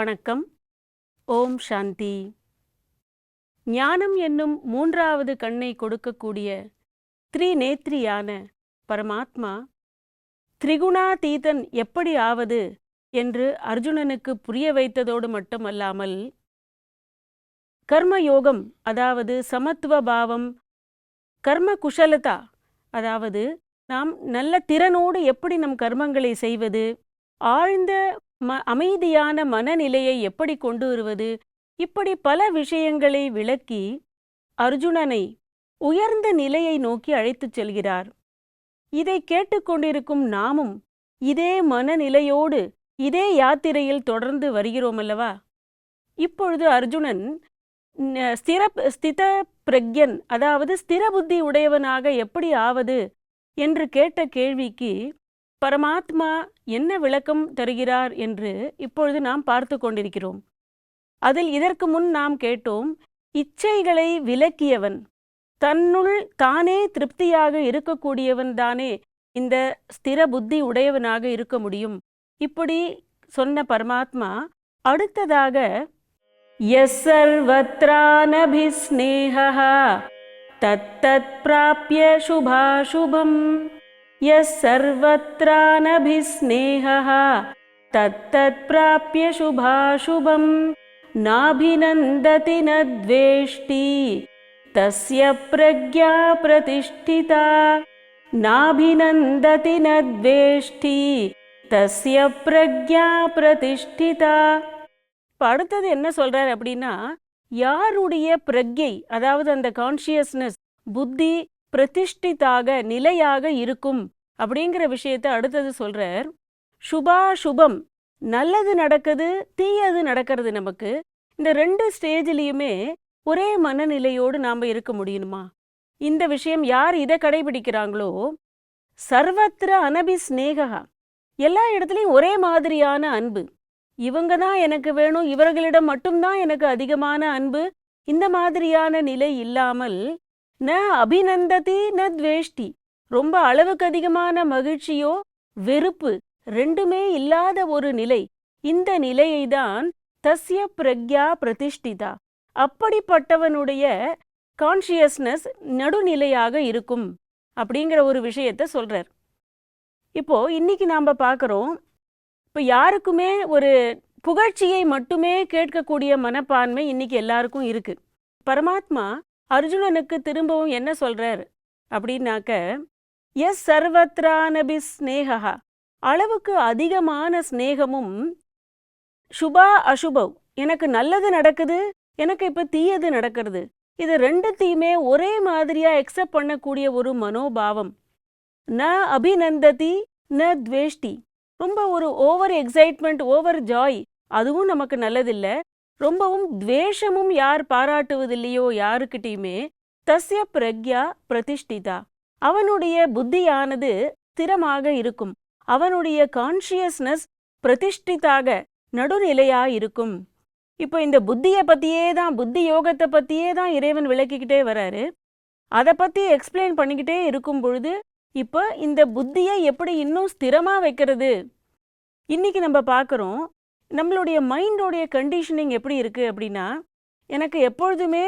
வணக்கம். ஓம் சாந்தி. ஞானம் என்னும் மூன்றாவது கண்ணை கொடுக்கக்கூடிய த்ரிநேத்ரியான பரமாத்மா திரிகுணாதீதன் எப்படி ஆவது என்று அர்ஜுனனுக்கு புரிய வைத்ததோடு மட்டுமல்லாமல் கர்மயோகம் அதாவது சமத்துவ பாவம் கர்ம குஷலதா அதாவது நாம் நல்ல திறனோடு எப்படி நம் கர்மங்களை செய்வது ஆழ்ந்த ம அமைதியான மனநிலையை எப்படி கொண்டு வருவது? இப்படி பல விஷயங்களை விளக்கி அர்ஜுனனை உயர்ந்த நிலையை நோக்கி அழைத்துச் செல்கிறார். இதை கேட்டுக்கொண்டிருக்கும் நாமும் இதே மனநிலையோடு இதே யாத்திரையில் தொடர்ந்து வருகிறோமல்லவா? இப்பொழுது அர்ஜுனன் ஸ்திர ஸ்தித பிரக்யன் அதாவது ஸ்திர புத்தி உடையவனாக எப்படி ஆவது என்று கேட்ட கேள்விக்கு பரமாத்மா என்ன விளக்கம் தருகிறார் என்று இப்பொழுது நாம் பார்த்து கொண்டிருக்கிறோம். அதில் இதற்கு முன் நாம் கேட்டோம் இச்சைகளை விலக்கியவன் தன்னுள் தானே திருப்தியாக இருக்கக்கூடியவன் தானே இந்த ஸ்திர புத்தி உடையவனாக இருக்க முடியும். இப்படி சொன்ன பரமாத்மா அடுத்ததாக எஸ் சர்வத்ரானபிஸ்நேகः தத்தத் பிராப்ய சுபாசுபம் எஸ் சர்வத்ரானபிஸ்நேகः தத்தத் பிராப்ய சுபாசுபம் நாபிநந்ததி ந द्वेष्टि तस्य प्रज्ञा प्रतिष्ठिता नाभिनन्दति न द्वेष्टि तस्य प्रज्ञा प्रतिष्ठिता இப்போ அடுத்தது என்ன சொல்றார் அப்படின்னா யாருடைய பிரக்ஞை அதாவது அந்த கான்ஷியஸ்னஸ் புத்தி பிரதிஷ்டிதாக நிலையாக இருக்கும் அப்படிங்கிற விஷயத்தை அடுத்தது சொல்றார். சுபா சுபம் நல்லது நடக்குது தீயது நடக்கிறது நமக்கு. இந்த ரெண்டு ஸ்டேஜ்லேயுமே ஒரே மனநிலையோடு நாம் இருக்க முடியுமா? இந்த விஷயம் யார் இதை கடைபிடிக்கிறாங்களோ? சர்வத்திர அனபி ஸ்நேகா எல்லா இடத்துலையும் ஒரே மாதிரியான அன்பு. இவங்க தான் எனக்கு வேணும் இவர்களிடம் மட்டும்தான் எனக்கு அதிகமான அன்பு. இந்த மாதிரியான நிலை இல்லாமல் ந அபிநந்ததி ந துவேஷ்டி ரொம்ப அளவுக்கு அதிகமான மகிழ்ச்சியோ வெறுப்பு ரெண்டுமே இல்லாத ஒரு நிலை. இந்த நிலையை தான் தஸ்ய பிரக்யா பிரதிஷ்டிதா. அப்படிப்பட்டவனுடைய கான்ஷியஸ்னஸ் நடுநிலையாக இருக்கும் அப்படிங்கிற ஒரு விஷயத்த சொல்றார். இப்போ இன்னைக்கு நாம பார்க்குறோம் இப்போ யாருக்குமே ஒரு புகழ்ச்சியை மட்டுமே கேட்கக்கூடிய மனப்பான்மை இன்னைக்கு எல்லாருக்கும் இருக்கு. பரமாத்மா அர்ஜுனனுக்கு திரும்பவும் என்ன சொல்றாரு? அப்படின்னாக்க எஸ் சர்வத்ரானபி ஸ்னேகா அளவுக்கு அதிகமான ஸ்நேகமும் சுபா அசுபவ் எனக்கு நல்லது நடக்குது எனக்கு இப்போ தீயது நடக்கிறது. இது ரெண்டுத்தையுமே ஒரே மாதிரியா எக்ஸப்ட் பண்ணக்கூடிய ஒரு மனோபாவம். ந அபிநந்ததி ந துவேஷ்டி. ரொம்ப ஒரு ஓவர் எக்ஸைட்மெண்ட் ஓவர் ஜாய் அதுவும் நமக்கு நல்லதில்ல. ரொம்பவும் துவேஷமும் யார் பாராட்டுவதில்லையோ யாருக்கிட்டையுமே தஸ்ய பிரக்யா பிரதிஷ்டிதா. அவனுடைய புத்தியானது ஸ்திரமாக இருக்கும். அவனுடைய கான்ஷியஸ்னஸ் பிரதிஷ்டிதாக நடுநிலையா இருக்கும் இப்போ இந்த புத்தியை பத்தியே தான் புத்தி யோகத்தை பத்தியே தான் இறைவன் விளக்கிக்கிட்டே வராரு. அதை பத்தி எக்ஸ்பிளைன் பண்ணிக்கிட்டே இருக்கும் பொழுது இப்போ இந்த புத்தியை எப்படி இன்னும் ஸ்திரமா வைக்கிறது? இன்னைக்கு நம்ம பார்க்குறோம் நம்மளுடைய மைண்டோடைய கண்டிஷனிங் எப்படி இருக்குது அப்படின்னா எனக்கு எப்பொழுதுமே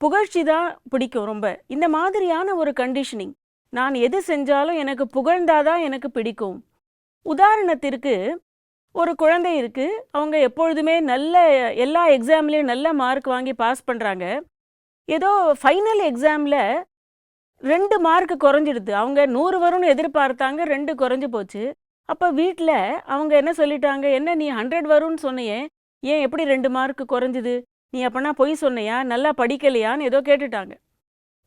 புகழ்ச்சி தான் பிடிக்கும் ரொம்ப. இந்த மாதிரியான ஒரு கண்டிஷனிங் நான் எது செஞ்சாலும் எனக்கு புகழ்ந்தாதான் எனக்கு பிடிக்கும். உதாரணத்திற்கு ஒரு குழந்தை இருக்கு அவங்க எப்பொழுதுமே நல்ல எல்லா எக்ஸாம்லேயும் நல்ல மார்க் வாங்கி பாஸ் பண்ணுறாங்க ஏதோ ஃபைனல் எக்ஸாமில் ரெண்டு மார்க் குறைஞ்சிடுது. அவங்க நூறு வரும்னு எதிர்பார்த்தாங்க ரெண்டு குறைஞ்சி போச்சு. அப்போ வீட்டில் அவங்க என்ன சொல்லிட்டாங்க? என்ன நீ ஹண்ட்ரட் வரும்னு சொன்னியே ஏன் எப்படி ரெண்டு மார்க் குறைஞ்சிது? நீ அப்பனா பொய் சொன்னையா? நல்லா படிக்கலையான்னு ஏதோ கேட்டுட்டாங்க.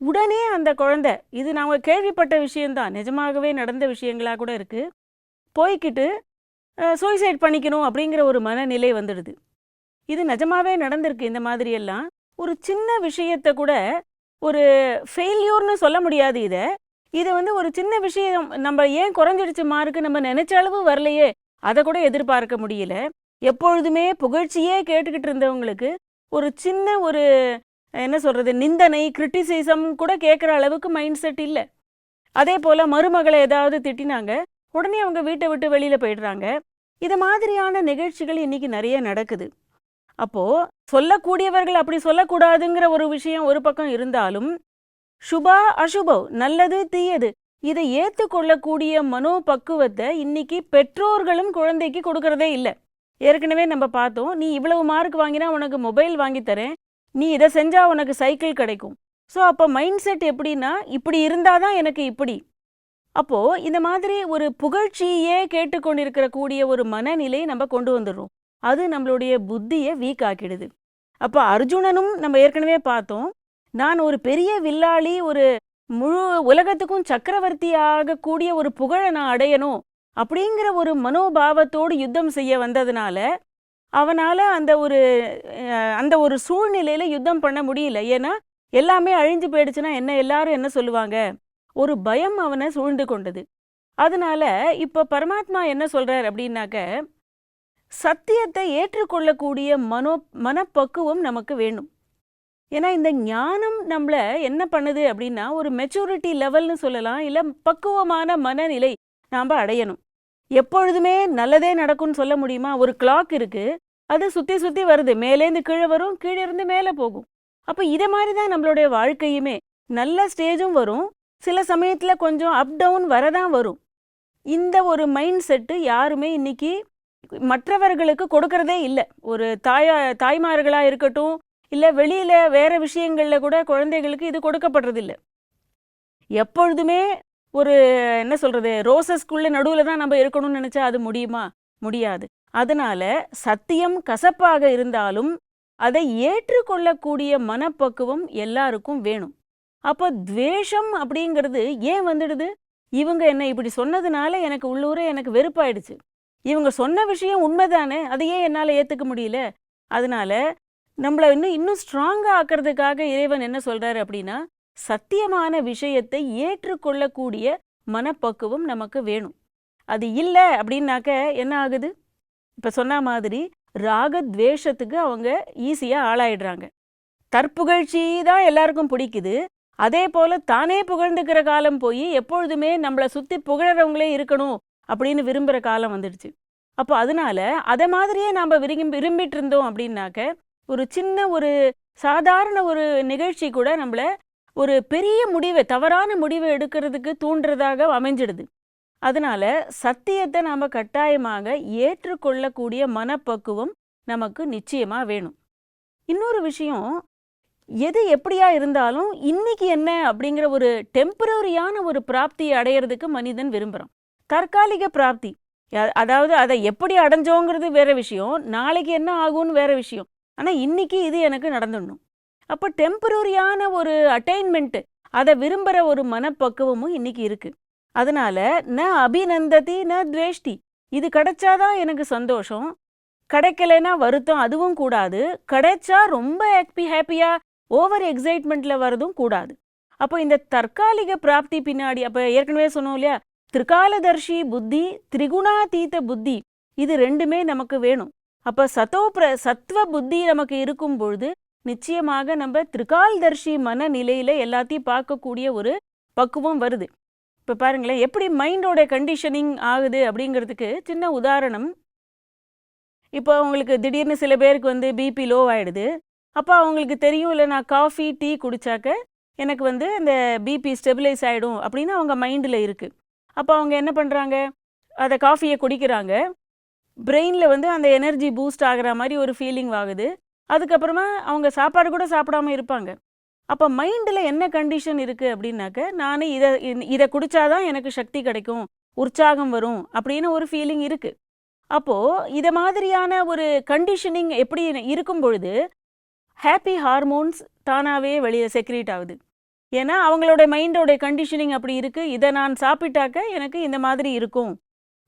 உடனே அந்த குழந்தை இது நாங்கள் கேள்விப்பட்ட விஷயந்தான் நிஜமாகவே நடந்த விஷயங்களாக கூட இருக்குது போய்க்கிட்டு சூசைட் பண்ணிக்கணும் அப்படிங்கிற ஒரு மனநிலை வந்துடுது. இது நிஜமாகவே நடந்திருக்கு இந்த மாதிரியெல்லாம். ஒரு சின்ன விஷயத்தை கூட ஒரு ஃபெயில்யூர்னு சொல்ல முடியாது இதை. இது வந்து ஒரு சின்ன விஷயம். நம்ம ஏன் குறைஞ்சிடுச்சு மார்க்கு நம்ம நினைச்ச அளவு வரலையே. அதை கூட எதிர்பார்க்க முடியல. எப்பொழுதுமே புகழ்ச்சியே கேட்டுக்கிட்டு இருந்தவங்களுக்கு ஒரு சின்ன ஒரு என்ன சொல்றது நிந்தனை கிரிட்டிசிசம் கூட கேட்குற அளவுக்கு மைண்ட் செட் இல்லை. அதே போல மருமகளை ஏதாவது திட்டினாங்க. உடனே அவங்க வீட்டை விட்டு வெளியில் போயிடுறாங்க. இது மாதிரியான நிகழ்ச்சிகள் இன்னைக்கு நிறைய நடக்குது. அப்போ சொல்லக்கூடியவர்கள் அப்படி சொல்லக்கூடாதுங்கிற ஒரு விஷயம் ஒரு பக்கம் இருந்தாலும் சுபா அசுபோ நல்லது தீயது. இதை ஏற்றுக்கொள்ளக்கூடிய மனோபக்குவத்தை இன்னைக்கு பெற்றோர்களும் குழந்தைக்கு கொடுக்கறதே இல்லை. ஏற்கனவே நம்ம பார்த்தோம் நீ இவ்வளவு மார்க் வாங்கினா உனக்கு மொபைல் வாங்கி தரேன். நீ இதை செஞ்சா உனக்கு சைக்கிள் கிடைக்கும். ஸோ அப்போ மைண்ட் செட் எப்படின்னா இப்படி இருந்தாதான் எனக்கு இப்படி. அப்போ இந்த மாதிரி ஒரு புகழ்ச்சியே கேட்டுக்கொண்டிருக்கிற கூடிய ஒரு மனநிலை நம்ம கொண்டு வந்துடுறோம். அது நம்மளுடைய புத்தியை வீக் ஆக்கிடுது. அப்போ அர்ஜுனனும் நம்ம ஏற்கனவே பார்த்தோம் நான் ஒரு பெரிய வில்லாளி ஒரு முழு உலகத்துக்கும் சக்கரவர்த்தி ஆகக்கூடிய ஒரு புகழை நான் அடையணும் அப்படிங்கிற ஒரு மனோபாவத்தோடு யுத்தம் செய்ய வந்ததுனால அவனால அந்த ஒரு அந்த ஒரு சூழ்நிலையில யுத்தம் பண்ண முடியல. ஏன்னா எல்லாமே அழிஞ்சு போயிடுச்சுன்னா என்ன எல்லாரும் என்ன சொல்லுவாங்க? ஒரு பயம் அவனை சூழ்ந்து கொண்டது. அதனால இப்ப பரமாத்மா என்ன சொல்கிறார் அப்படின்னாக்க சத்தியத்தை ஏற்றுக்கொள்ளக்கூடிய மனோ மனப்பக்குவம் நமக்கு வேணும் ஏன்னா இந்த ஞானம் நம்மள என்ன பண்ணுது அப்படின்னா ஒரு மெச்சூரிட்டி லெவல்னு சொல்லலாம். இல்ல பக்குவமான மனநிலை நாம அடையணும். எப்பொழுதுமே நல்லதே நடக்கும்னு சொல்ல முடியுமா? ஒரு கிளாக் இருக்கு. அது சுத்தி சுத்தி வருது. மேலேருந்து கீழே வரும் கீழே இருந்து மேலே போகும். அப்ப இதை மாதிரி தான் நம்மளுடைய வாழ்க்கையுமே. நல்ல ஸ்டேஜும் வரும். சில சமயத்துல கொஞ்சம் அப் டவுன் வரதான் வரும். இந்த ஒரு மைண்ட் செட்டு யாருமே இன்னைக்கு மற்றவர்களுக்கு கொடுக்கறதே இல்லை. ஒரு தாயா தாய்மார்களா இருக்கட்டும் இல்ல வெளியில் வேற விஷயங்கள்ல கூட குழந்தைகளுக்கு இது கொடுக்கப்படுறதில்ல. எப்பொழுதுமே ஒரு என்ன சொல்றது ரோசஸ்குள்ளே நடுவுல தான் நம்ம இருக்கணும்னு நினைச்சா அது முடியுமா? முடியாது. அதனால சத்தியம் கசப்பாக இருந்தாலும் அதை ஏற்றுக்கொள்ளக்கூடிய மனப்பக்குவம் எல்லாருக்கும் வேணும். அப்போ துவேஷம் அப்படிங்கிறது ஏன் வந்துடுது? இவங்க என்ன இப்படி சொன்னதுனால எனக்கு உள்ளூரே எனக்கு வெறுப்பாயிடுச்சு. இவங்க சொன்ன விஷயம் உண்மைதானே? அதையே என்னால் ஏற்றுக்க முடியல. அதனால நம்மளை இன்னும் இன்னும் ஸ்ட்ராங்காக ஆக்கிறதுக்காக இறைவன் என்ன சொல்றாரு அப்படின்னா சத்தியமான விஷயத்தை ஏற்றுக்கொள்ளக்கூடிய மனப்பக்குவம் நமக்கு வேணும். அது இல்லை அப்படின்னாக்க என்ன ஆகுது? இப்போ சொன்ன மாதிரி ராகத்வேஷத்துக்கு அவங்க ஈஸியாக ஆளாயிடுறாங்க. தற்புகழ்ச்சி தான் எல்லாருக்கும் பிடிக்குது. அதே போல தானே புகழ்ந்துக்கிற காலம் போய் எப்பொழுதுமே நம்மளை சுற்றி புகழறவங்களே இருக்கணும் அப்படின்னு விரும்புகிற காலம் வந்துடுச்சு. அப்போ அதனால அதை மாதிரியே நாம் விரும்பி விரும்பிட்டு இருந்தோம் அப்படின்னாக்க ஒரு சின்ன ஒரு சாதாரண ஒரு நிகழ்ச்சி கூட நம்மள ஒரு பெரிய முடிவை தவறான முடிவை எடுக்கிறதுக்கு தூண்டுறதாக அமைஞ்சிடுது. அதனால சத்தியத்தை நாம கட்டாயமாக ஏற்றுக்கொள்ளக்கூடிய மனப்பக்குவம் நமக்கு நிச்சயமா வேணும். இன்னொரு விஷயம் எது எப்படியா இருந்தாலும் இன்னைக்கு என்ன அப்படிங்கிற ஒரு டெம்பரரியான ஒரு பிராப்தியை அடையிறதுக்கு மனிதன் விரும்புகிறான் தற்காலிக பிராப்தி. அதாவது அதை எப்படி அடைஞ்சோங்கிறது வேற விஷயம் நாளைக்கு என்ன ஆகும்னு வேற விஷயம். ஆனா இன்னைக்கு இது எனக்கு நடந்துடணும். அப்போ டெம்பரரியான ஒரு அட்டைன்மெண்ட் அதை விரும்புகிற ஒரு மனப்பக்குவமும் இன்றைக்கி இருக்கு. அதனால ந அபிநந்ததி ந துவேஷ்டி இது கிடைச்சாதான் எனக்கு சந்தோஷம். கிடைக்கலனா வருத்தம் அதுவும் கூடாது. கிடைச்சா ரொம்ப ஹாப்பி ஹாப்பியா ஓவர் எக்ஸைட்மெண்ட்ல வரதும் கூடாது. அப்போ இந்த தற்காலிக பிராப்தி பின்னாடி அப்போ ஏற்கனவே சொன்னோம் இல்லையா? திரிகாலதர்ஷி புத்தி திரிகுணாதீத புத்தி இது ரெண்டுமே நமக்கு வேணும். அப்போ சத்தோப்ர சத்துவ சத்வ புத்தி நமக்கு இருக்கும் பொழுது நிச்சயமாக நம்ம திரிகால்தர்ஷி மனநிலையில எல்லாத்தையும் பார்க்கக்கூடிய ஒரு பக்குவம் வருது. இப்போ பாருங்களேன் எப்படி மைண்டோட கண்டிஷனிங் ஆகுது அப்படிங்கிறதுக்கு சின்ன உதாரணம். இப்போ அவங்களுக்கு திடீர்னு சில பேருக்கு வந்து பிபி லோ ஆகிடுது அப்போ அவங்களுக்கு தெரியும் இல்லை நான் காஃபி டீ குடித்தாக்க எனக்கு வந்து இந்த பிபி ஸ்டெபிலைஸ் ஆகிடும் அப்படின்னு அவங்க மைண்டில் இருக்குது அப்போ அவங்க என்ன பண்ணுறாங்க அதை காஃபியை குடிக்கிறாங்க. பிரெயினில் வந்து அந்த எனர்ஜி பூஸ்ட் ஆகுற மாதிரி ஒரு ஃபீலிங் ஆகுது அதுக்கப்புறமா அவங்க சாப்பாடு கூட சாப்பிடாம இருப்பாங்க. அப்போ மைண்டில் என்ன கண்டிஷன் இருக்குது அப்படின்னாக்க நான் இதை இதை குடித்தாதான் எனக்கு சக்தி கிடைக்கும் உற்சாகம் வரும் அப்படின்னு ஒரு ஃபீலிங் இருக்குது அப்போது இதை மாதிரியான ஒரு கண்டிஷனிங் எப்படி இருக்கும் பொழுது ஹாப்பி ஹார்மோன்ஸ் தானாகவே வெளியே செக்ரேட் ஆகுது. ஏன்னா அவங்களோட மைண்டோட கண்டிஷனிங் அப்படி இருக்கு இதை நான் சாப்பிட்டாக்க எனக்கு இந்த மாதிரி இருக்கும்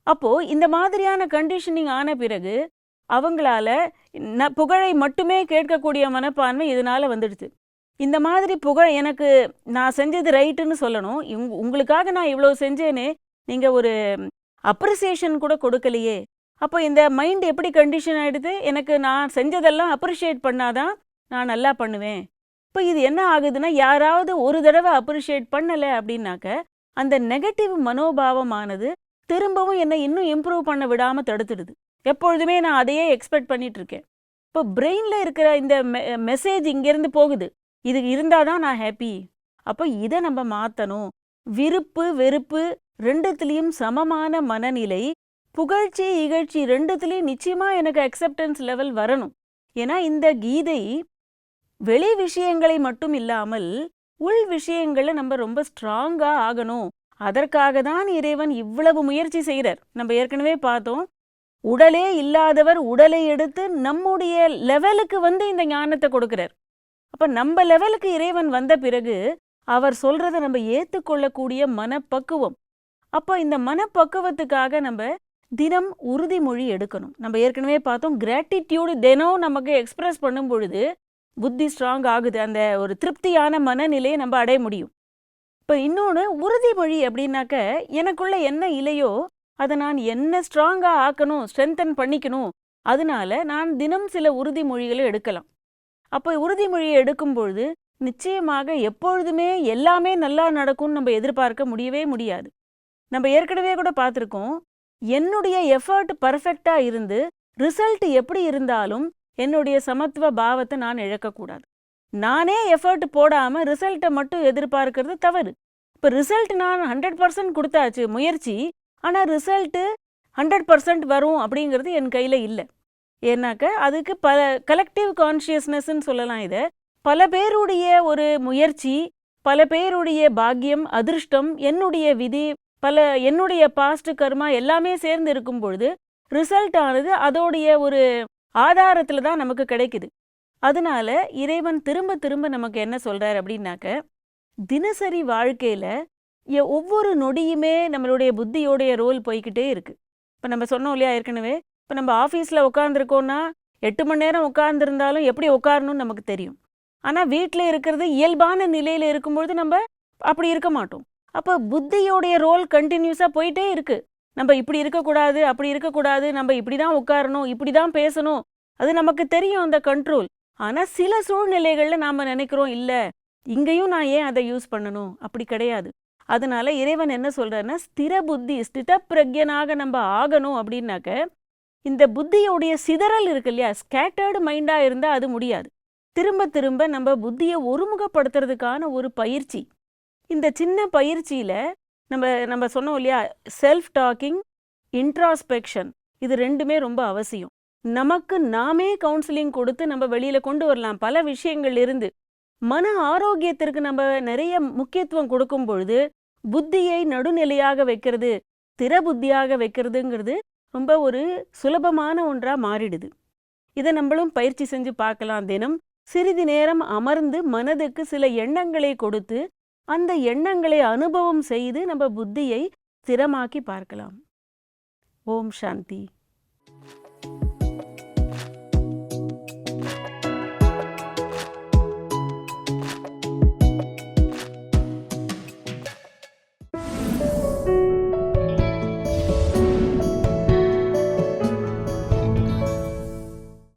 அப்போ இந்த மாதிரியான கண்டிஷனிங் ஆன பிறகு அவங்களால ந புகழை மட்டுமே கேட்கக்கூடிய மனப்பான்மை இதனால வந்துடுச்சு. இந்த மாதிரி புகழ் எனக்கு நான் செஞ்சது ரைட்டுன்னு சொல்லணும். இவங்க உங்களுக்காக நான் இவ்வளோ செஞ்சேனே நீங்கள் ஒரு அப்ரிசியேஷன் கூட கொடுக்கலையே. அப்போ இந்த மைண்ட் எப்படி கண்டிஷன் ஆயிடுது? எனக்கு நான் செஞ்சதெல்லாம் அப்ரிஷியேட் பண்ணாதான் நான் நல்லா பண்ணுவேன். இப்போ இது என்ன ஆகுதுன்னா யாராவது ஒரு தடவை அப்ரிஷியேட் பண்ணலை அப்படின்னாக்க அந்த நெகட்டிவ் மனோபாவமானது திரும்பவும் என்னை இன்னும் இம்ப்ரூவ் பண்ண விடாம தடுத்துடுது. எப்பொழுதுமே நான் அதையே எக்ஸ்பெக்ட் பண்ணிட்டு இருக்கேன். இப்போ பிரெயினில் இருக்கிற இந்த மெசேஜ் இங்கேருந்து போகுது. இது இருந்தால் தான் நான் ஹாப்பி அப்போ இதை நம்ம மாற்றணும் விருப்பு வெறுப்பு ரெண்டுத்துலேயும் சமமான மனநிலை புகழ்ச்சி இகழ்ச்சி ரெண்டுத்துலேயும் நிச்சயமா எனக்கு அக்செப்டன்ஸ் லெவல் வரணும். ஏன்னா இந்த கீதை வெளி விஷயங்களை மட்டும் இல்லாமல் உள் விஷயங்களை நம்ம ரொம்ப ஸ்ட்ராங்கா ஆகணும். அதற்காக தான் இறைவன் இவ்வளவு முயற்சி செய்கிறார். நம்ம ஏற்கனவே பார்த்தோம் உடலே இல்லாதவர் உடலை எடுத்து நம்முடைய லெவலுக்கு வந்து இந்த ஞானத்தை கொடுக்கிறார். அப்ப நம்ம லெவலுக்கு இறைவன் வந்த பிறகு அவர் சொல்றத நம்ம ஏத்துக்கொள்ளக்கூடிய மனப்பக்குவம். அப்போ இந்த மனப்பக்குவத்துக்காக நம்ம தினம் உறுதிமொழி எடுக்கணும். நம்ம ஏற்கனவே பார்த்தோம் கிராட்டிடியூடு தினம் நமக்கு எக்ஸ்பிரஸ் பண்ணும் பொழுது புத்தி ஸ்ட்ராங் ஆகுது. அந்த ஒரு திருப்தியான மனநிலையை நம்ம அடைய முடியும். இப்போ இன்னொன்று உறுதிமொழி அப்படின்னாக்க எனக்குள்ள என்ன இல்லையோ அதை நான் என்ன ஸ்ட்ராங்காக ஆக்கணும் ஸ்ட்ரென்தன் பண்ணிக்கணும் அதனால நான் தினம் சில உறுதிமொழிகளை எடுக்கலாம். அப்போ உறுதிமொழியை எடுக்கும் பொழுது நிச்சயமாக எப்பொழுதுமே எல்லாமே நல்லா நடக்கும்னு நம்ம எதிர்பார்க்க முடியவே முடியாது. நம்ம ஏற்கனவே கூட பார்த்துருக்கோம் என்னுடைய எஃபர்ட் பர்ஃபெக்டாக இருந்து ரிசல்ட் எப்படி இருந்தாலும் என்னுடைய சமத்துவ பாவத்தை நான் இழக்கக்கூடாது. நானே எஃபர்ட் போடாமல் ரிசல்ட்டை மட்டும் எதிர்பார்க்கறது தவறு. இப்போ ரிசல்ட் நான் ஹண்ட்ரட் பர்சன்ட் கொடுத்தாச்சு முயற்சி. ஆனால் ரிசல்ட்டு ஹண்ட்ரட் பர்சன்ட் வரும் அப்படிங்கிறது என் கையில் இல்லை. ஏன்னாக்க அதுக்கு பல கலெக்டிவ் கான்ஷியஸ்னஸ்ன்னு சொல்லலாம் இதை. பல பேருடைய ஒரு முயற்சி பல பேருடைய பாக்கியம் அதிர்ஷ்டம் என்னுடைய விதி பல என்னுடைய பாஸ்ட் கர்மா எல்லாமே சேர்ந்து இருக்கும் பொழுது ரிசல்ட் ஆனது அதோடைய ஒரு ஆதாரத்தில் தான் நமக்கு கிடைக்குது. அதனால இறைவன் திரும்ப திரும்ப நமக்கு என்ன சொல்றார் அப்படின்னாக்க தினசரி வாழ்க்கையில ஒவ்வொரு நொடியுமே நம்மளுடைய புத்தியோடைய ரோல் போய்கிட்டே இருக்கு. இப்போ நம்ம சொன்னோம் இல்லையா ஏற்கனவே இப்போ நம்ம ஆஃபீஸில் உட்காந்துருக்கோன்னா எட்டு மணி நேரம் உட்காந்துருந்தாலும் எப்படி உட்காரணும்னு நமக்கு தெரியும். ஆனால் வீட்டில் இருக்கிறது இயல்பான நிலையில் இருக்கும்பொழுது நம்ம அப்படி இருக்க மாட்டோம். அப்போ புத்தியோடைய ரோல் கண்டினியூஸாக போயிட்டே இருக்கு. நம்ம இப்படி இருக்கக்கூடாது அப்படி இருக்கக்கூடாது நம்ம இப்படி தான் உட்காரணும் இப்படி தான் பேசணும் அது நமக்கு தெரியும் அந்த கண்ட்ரோல். ஆனால் சில சூழ்நிலைகளில் நாம் நினைக்கிறோம் இல்லை இங்கேயும் நான் ஏன் அதை யூஸ் பண்ணணும்? அப்படி கிடையாது. அதனால இறைவன் என்ன சொல்கிறாருன்னா ஸ்திர புத்தி ஸ்தித பிரக்யனாக நம்ம ஆகணும். அப்படின்னாக்க இந்த புத்தியோடைய சிதறல் இருக்கு இல்லையா? ஸ்கேட்டர்டு மைண்டா இருந்தா அது முடியாது. திரும்ப திரும்ப நம்ம புத்தியை ஒருமுகப்படுத்துறதுக்கான ஒரு பயிற்சி. இந்த சின்ன பயிற்சியில நம்ம நம்ம சொன்னோம் இல்லையா? செல்ஃப் டாக்கிங் இன்ட்ராஸ்பெக்ஷன் இது ரெண்டுமே ரொம்ப அவசியம். நமக்கு நாமே கவுன்சிலிங் கொடுத்து நம்ம வெளியில கொண்டு வரலாம். பல விஷயங்கள் இருந்து. மன ஆரோக்கியத்திற்கு நம்ம நிறைய முக்கியத்துவம் கொடுக்கும் பொழுது புத்தியை நடுநிலையாக வைக்கிறது திற புத்தியாக வைக்கிறதுங்கிறது ரொம்ப ஒரு சுலபமான ஒன்றா மாறிடுது. இதை நம்மளும் பயிற்சி செஞ்சு பார்க்கலாம் தினம். சிறிது நேரம் அமர்ந்து மனதுக்கு சில எண்ணங்களை கொடுத்து அந்த எண்ணங்களை அனுபவம் செய்து நம்ம புத்தியை ஸ்திரமாக்கி பார்க்கலாம். ஓம் சாந்தி.